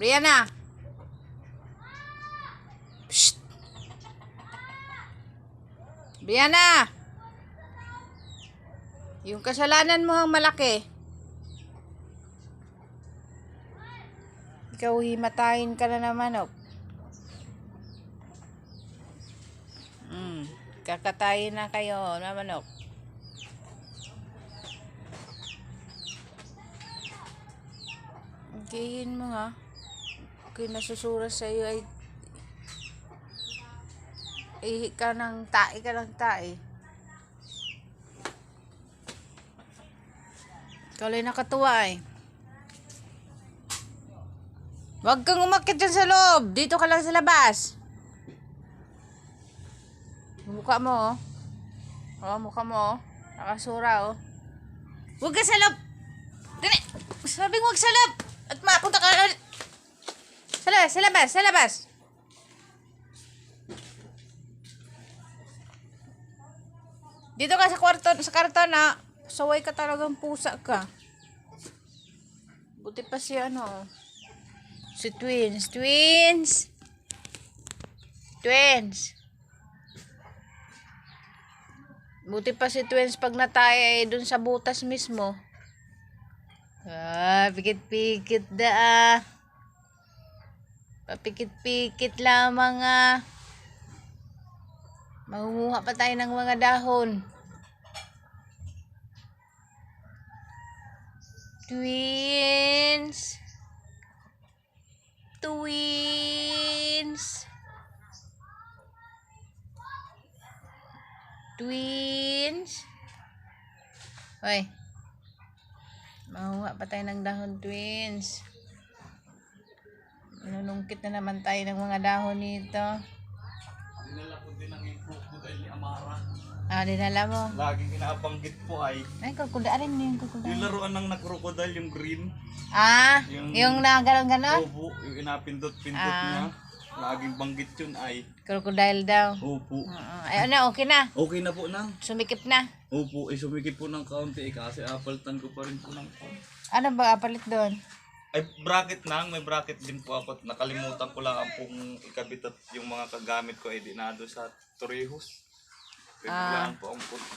Brianna! Psst! Brianna! Yung kasalanan mo ang malaki. Ikaw himatayin ka na naman, oh. Mm, kakatayin na kayo na manok. Gayin mo nga. Kung nasusura sa iyo ay ihi ka ng tae ka ng tae. Ikaw lang nakatuwa eh. Huwag kang umakit dyan sa loob. Dito ka lang sa labas. Mukha mo oh. Oh, mukha mo oh. Nakasura oh. Huwag ka sa loob. Dali. Sabi ko huwag sa loob. At mapunta ka. Sa labas, sa labas, sa labas. Dito ka sa kwarto, sa karton na. Saway ka talagang pusa ka. Buti pa si ano. Si twins. Twins! Twins! Buti pa si twins pag natay ay dun sa butas mismo. Ah, pikit-pikit da ah. Papikit-pikit lamang ah. Mangunguha pa tayo ng mga dahon. Twins. Twins. Twins. Hoy. Mahuha pa tayo ng dahon, twins. Nanungkit na naman tayo ng mga dahon nito. Dinala ko din ang crocodile ni Amara. Ah, dinala mo. Laging inabanggit po ay Ay, kukuldaan mo yung yung kukuldaan. laruan ng na-crocodile, yung green. Ah, Yung- yung na ganon-ganon? Opo, yung inapindot-pindot Ah. niya. Laging banggit yun ay. Crocodile daw. Opo. Oo. Ay, ano, okay na. Okay na po nang. Sumikip na. Opo, eh sumikip po ng kaunti eh kasi apaltan ko pa rin po ng Ano ba kapalit doon? Ay, bracket nang, may bracket din po ako. Nakalimutan ko lang ang pong ikabit at yung mga kagamit ko ay dinado sa Torrijos. Ah. Biglaan po ang puti.